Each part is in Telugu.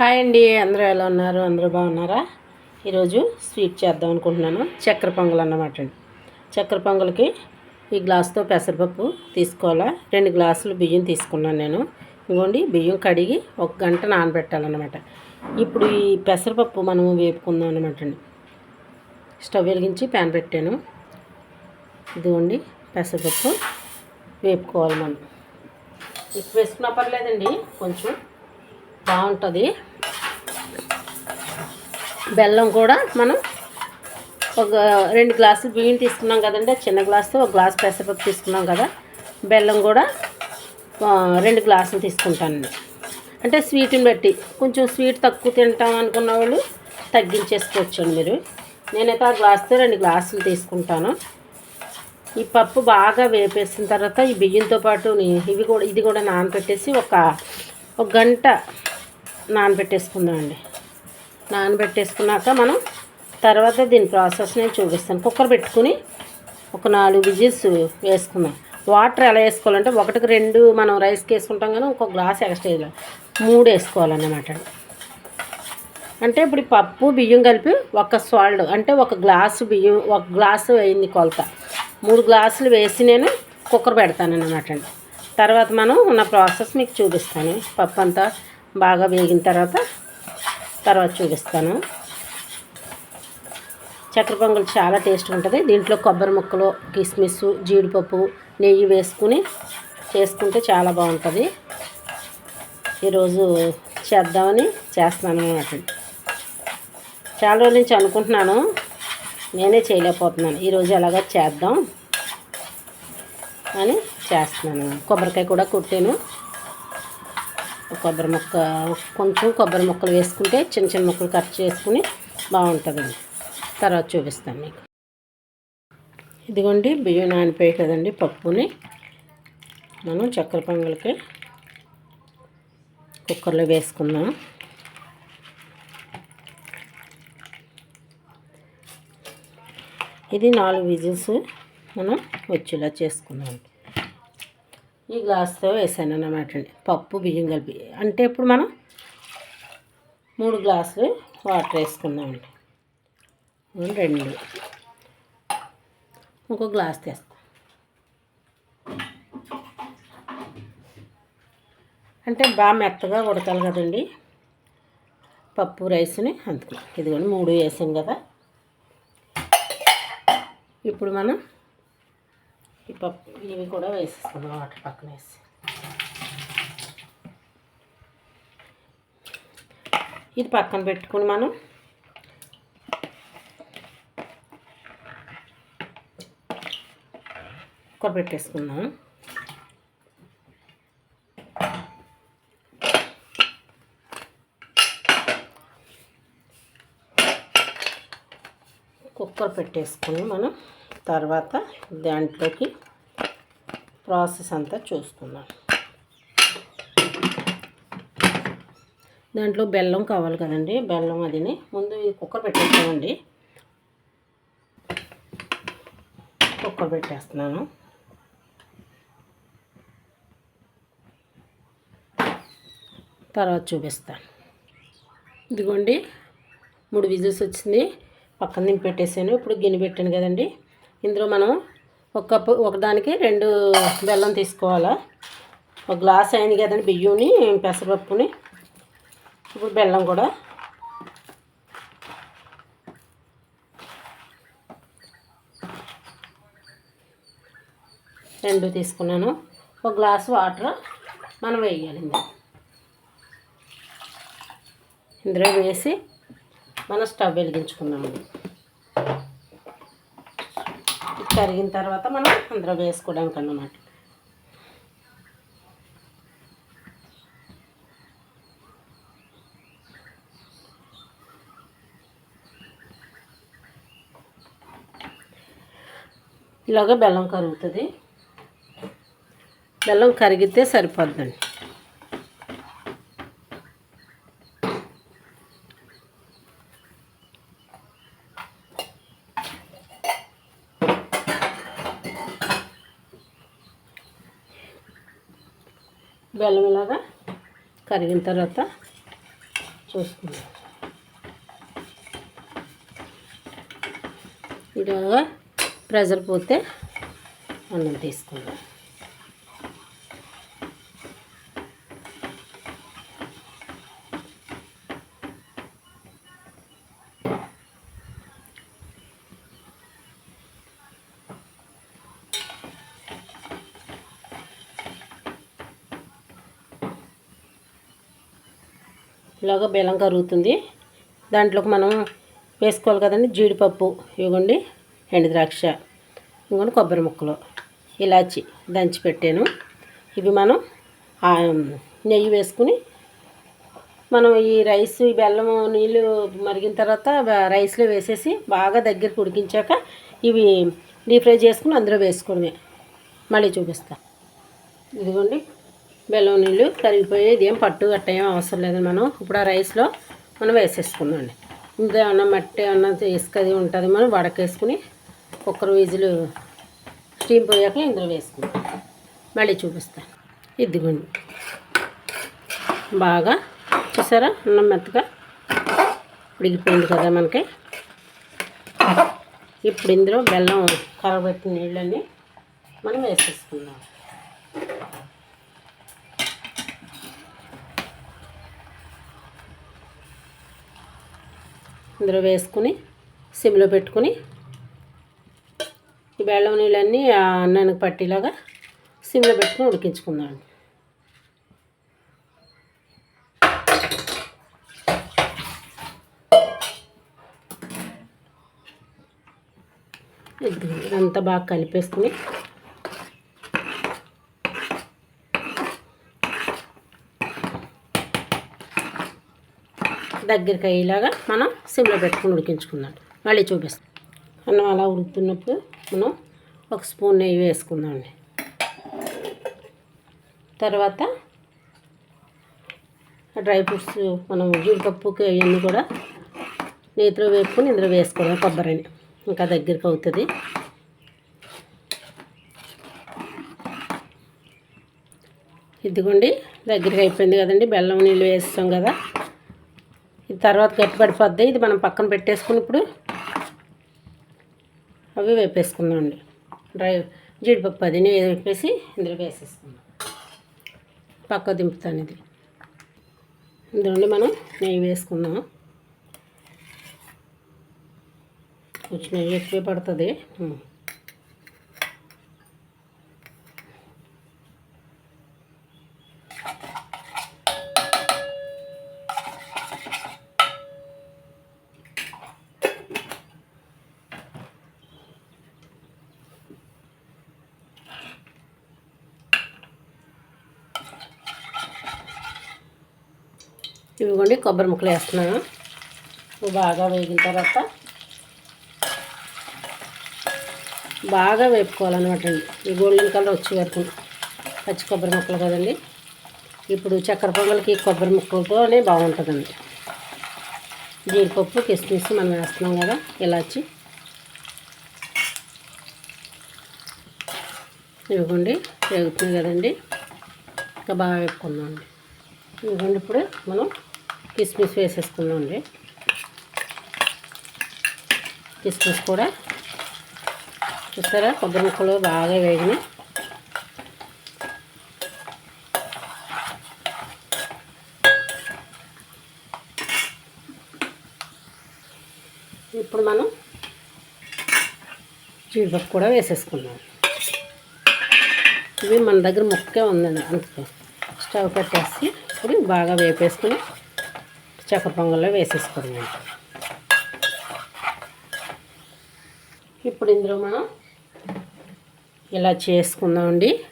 హాయ్ అండి అందరూ ఎలా ఉన్నారు? అందరూ బాగున్నారా? ఈరోజు స్వీట్ చేద్దాం అనుకుంటున్నాను. చక్కెర పొంగల్ అన్నమాట అండి. చక్కెర పొంగల్కి ఈ గ్లాస్తో పెసరపప్పు తీసుకోవాలా? రెండు గ్లాసులు బియ్యం తీసుకున్నాను నేను. ఇంకోండి బియ్యం కడిగి ఒక గంట నానబెట్టాలన్నమాట. ఇప్పుడు ఈ పెసరపప్పు మనం వేపుకుందాం అనమాట అండి. స్టవ్ వెలిగించి ప్యాన్ పెట్టాను. ఇదిగోండి పెసరపప్పు వేపుకోవాలి మనం. ఇప్పుడు వేసుకున్నా పర్లేదండి కొంచెం. బాగుంటుంది. బెల్లం కూడా మనం ఒక రెండు గ్లాసులు బియ్యం తీసుకున్నాం కదండి చిన్న గ్లాసు ఒక గ్లాస్ పెసరపప్పు తీసుకున్నాం కదా బెల్లం కూడా రెండు గ్లాసులు తీసుకుంటానండి. అంటే స్వీట్ని బట్టి కొంచెం స్వీట్ తక్కువ తింటాం అనుకున్న వాళ్ళు తగ్గించేసుకోవచ్చండి మీరు. నేనైతే ఆ గ్లాస్తో రెండు గ్లాసులు తీసుకుంటాను. ఈ పప్పు బాగా వేపేసిన తర్వాత ఈ బియ్యంతో పాటు ఇవి కూడా ఇది కూడా నానబెట్టేసి ఒక ఒక గంట నానబెట్టేసుకుందామండి. నానబెట్టేసుకున్నాక మనం తర్వాత దీని ప్రాసెస్ నేను చూపిస్తాను. కుక్కర్ పెట్టుకుని ఒక నాలుగు విజిల్స్ వేసుకుందాం. వాటర్ ఎలా వేసుకోవాలంటే ఒకటికి రెండు మనం రైస్కి వేసుకుంటాం కానీ ఒక గ్లాస్ ఎక్స్ట్రా వేయాలి. మూడు వేసుకోవాలన్నమాట. అంటే ఇప్పుడు పప్పు బియ్యం కలిపి ఒక సాల్ట్ అంటే ఒక గ్లాసు బియ్యం ఒక గ్లాసు అయింది కొలత. మూడు గ్లాసులు వేసి నేను కుక్కర్ పెడతాను అన్నమాట అండి తర్వాత మనం ఉన్న ప్రాసెస్ మీకు చూపిస్తాను. పప్పు అంతా బాగా వేగిన తర్వాత తర్వాత చూపిస్తాను. చక్కెర పొంగల్ చాలా టేస్ట్ ఉంటుంది. దీంట్లో కొబ్బరి ముక్కలు కిస్మిస్ జీడిపప్పు నెయ్యి వేసుకుని చేసుకుంటే చాలా బాగుంటుంది. ఈరోజు చేద్దామని చేస్తున్నాను అనమాట చాలా రోజుల నుంచి అనుకుంటున్నాను. నేనే చేయలేకపోతున్నాను. ఈరోజు అలాగా చేద్దాం అని చేస్తున్నాను. కొబ్బరికాయ కూడా కుట్టాను. కొబ్బరి ముక్క కొంచెం కొబ్బరి ముక్కలు వేసుకుంటే చిన్న చిన్న ముక్కలు కట్ చేసుకుని బాగుంటుందండి. తర్వాత చూపిస్తాను మీకు. ఇదిగోండి బియ్యం నానిపోయి కదండి పప్పుని. మనం చక్కెర పొంగలికి కుక్కర్లో వేసుకుందాం. ఇది నాలుగు విజిల్స్ మనం వచ్చేలా చేసుకున్నాం ఈ గ్లాస్తో వేసాను అన్నమాట అండి. పప్పు బియ్యం కలిపి. అంటే ఇప్పుడు మనం మూడు గ్లాసులు వాటర్ వేసుకుందామండి రెండు. ఇంకో గ్లాస్ తెస్తాం. అంటే బాగా మెత్తగా ఉడకాలి కదండి. పప్పు రైస్ని అందుకు ఇదిగోండి మూడు వేసాం కదా. ఇప్పుడు మనం ఈ పప్పు ఇవి కూడా వేసేసుకుందాం వాటర్ పక్కన వేసి. ఇది పక్కన పెట్టుకుని మనం కుక్కర్ పెట్టేసుకుందాం కుక్కర్ పెట్టేసుకుని మనం తర్వాత దాంట్లోకి ప్రాసెస్ అంతా చూసుకుందాం. దాంట్లో బెల్లం కావాలి కదండి బెల్లం అదిని ముందు కుక్కర్ పెట్టేస్తామండి. కుక్కర్ పెట్టేస్తున్నాను. తర్వాత చూపిస్తాను. ఇదిగోండి మూడు విజిల్స్ వచ్చింది. పక్కన నింపెట్టేసాను పెట్టేసాను. ఇప్పుడు గిన్నె పెట్టాను కదండి. ఇందులో మనం ఒక కప్పు ఒకదానికి రెండు బెల్లం తీసుకోవాలా. ఒక గ్లాస్ అయింది కదండి బియ్యంని పెసరపప్పుని. ఇప్పుడు బెల్లం కూడా. రెండు తీసుకున్నాను. ఒక గ్లాస్ వాటర్ మనం వేయాలి ఇందులో. వేసి మనం స్టవ్ వెలిగించుకున్నాము ఇది కరిగిన తర్వాత మనం అందులో వేసుకోవడానికి అన్నమాట. ఇలాగ బెల్లం కరుగుతుంది. బెల్లం కరిగితే సరిపోద్దండి బెల్లం ఇలాగా కరిగిన తర్వాత చూసుకుందాం. ఇలాగా ప్రెజర్ పోతే అన్నం తీసుకుందాం. ఇలాగ బెల్లం కరుగుతుంది. దాంట్లోకి మనం వేసుకోవాలి కదండి జీడిపప్పు ఇవ్వండి ఎండు ద్రాక్ష ఇంకొండి కొబ్బరి ముక్కలు ఇలాచి దంచి పెట్టాను. ఇవి మనం నెయ్యి వేసుకుని మనం ఈ రైస్ ఈ బెల్లం నీళ్ళు మరిగిన తర్వాత రైస్లో వేసేసి బాగా దగ్గరికి ఉడికించాక ఇవి డీప్ ఫ్రై చేసుకుని అందులో వేసుకోవడమే. మళ్ళీ చూపిస్తాను ఇదిగోండి. బెల్లం నీళ్ళు కరిగిపోయేది ఏం పట్టు గట్టేం అవసరం లేదు మనం. ఇప్పుడు ఆ రైస్లో మనం వేసేసుకుందామండి ఇంకా ఏమన్నా మట్టి ఏమన్నా ఇసుక అది ఉంటుంది మనం వడకేసుకుని కుక్కర్ వీజులు స్టీమ్ పోయాక ఇందులో వేసుకుందాం. మళ్ళీ చూపిస్తాను ఇదిగోండి. బాగా చూసారా? అన్నం మెత్తగా ఉడికిపోయింది కదా మనకి. ఇప్పుడు ఇందులో బెల్లం కరగబెట్టిన నీళ్ళని మనం వేసేసుకుందాం. ఇందులో వేసుకుని సిమ్లో పెట్టుకుని ఈ బెల్లం నీళ్ళన్నీ ఆ అన్నానికి పట్టేలాగా సిమ్లో పెట్టుకుని ఉడికించుకుందాం ఇది బాగా కలిపేసుకుని దగ్గరికి అయ్యేలాగా మనం సిమ్లో పెట్టుకుని ఉడికించుకుందాం. మళ్ళీ చూపిస్తాం. అన్నం అలా ఉడుకుతున్నప్పుడు మనం ఒక స్పూన్ నెయ్యి వేసుకుందామండి తర్వాత డ్రై ఫ్రూట్స్ మనం జీడిపప్పుకి అవన్నీ కూడా నేతిలో వేపుకొని ఇందులో వేసుకోవడం కొబ్బరిని. ఇంకా దగ్గరికి అవుతుంది. ఇదిగోండి దగ్గరికి అయిపోయింది కదండి. బెల్లం నీళ్ళు వేస్తాం కదా. తర్వాత గట్టిపడిపోద్ది. ఇది మనం పక్కన పెట్టేసుకుని ఇప్పుడు అవి వేపేసుకుందామండి. డ్రై జీడిపప్పు అది నెయ్యి వేపేసి ఇందులో వేసేసుకుందాం. పక్క దింపుతాను ఇది. ఇందులో మనం నెయ్యి వేసుకుందాం. కొంచెం నెయ్యి ఎక్కువ పడుతుంది. ఇవిగోండి కొబ్బరి ముక్కలు వేస్తున్నాను. బాగా వేగిన తర్వాత బాగా వేపుకోవాలన్నమాట అండి ఈ గోల్డెన్ కలర్ వచ్చే వరకు పచ్చి కొబ్బరి ముక్కలు కదండి. ఇప్పుడు చక్కెర పొంగల్కి కొబ్బరి ముక్కలతోనే బాగుంటుందండి. జీడిపప్పు కిస్మిస్ మనం వేస్తున్నాం కదా ఇలాచి. ఇవ్వండి వేగుతుంది కదండి. ఇంకా బాగా వేపుకుందామండి. ఇవ్వండి ఇప్పుడు మనం కిస్మిస్ వేసేసుకుందామండి కిస్మిస్ కూడా. చూస్తారా కొబ్బరి ముక్కలు బాగా వేగినాయి. ఇప్పుడు మనం జీడిపప్పు కూడా వేసేసుకున్నాం ఇవి మన దగ్గర ముక్కే ఉందండి అందుకే స్టవ్ పెట్టేసి ఇప్పుడు బాగా వేపేసుకుని చక్కెర పొంగల్లో వేసేసుకోవడం ఇప్పుడు ఇందులో మనం ఇలా చేసుకుందామండి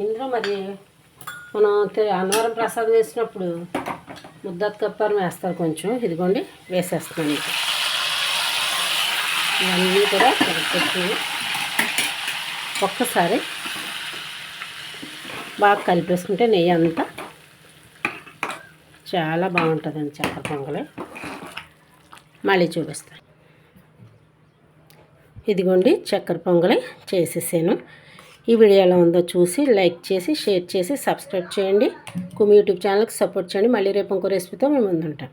ఇందులో మరి మనం అన్నవరం ప్రసాదం వేసినప్పుడు ముద్దత్ కప్పారం వేస్తారు కొంచెం. ఇదిగోండి వేసేస్తున్నాను. ఇవన్నీ కూడా కలిపేసి ఒక్కసారి బాగా కలిపేసుకుంటే నెయ్యి అంతా చాలా బాగుంటుందండి చక్కెర పొంగలి. మళ్ళీ చూపిస్తాను. ఇదిగోండి చక్కెర పొంగలి చేసేసాను. ఈ వీడియో ఎలా ఉందో చూసి లైక్ చేసి షేర్ చేసి సబ్స్క్రైబ్ చేయండి. కుమి యూట్యూబ్ ఛానల్కి సపోర్ట్ చేయండి. మళ్ళీ రేపు ఇంకో రెసిపీతో మేము ముందుంటాం.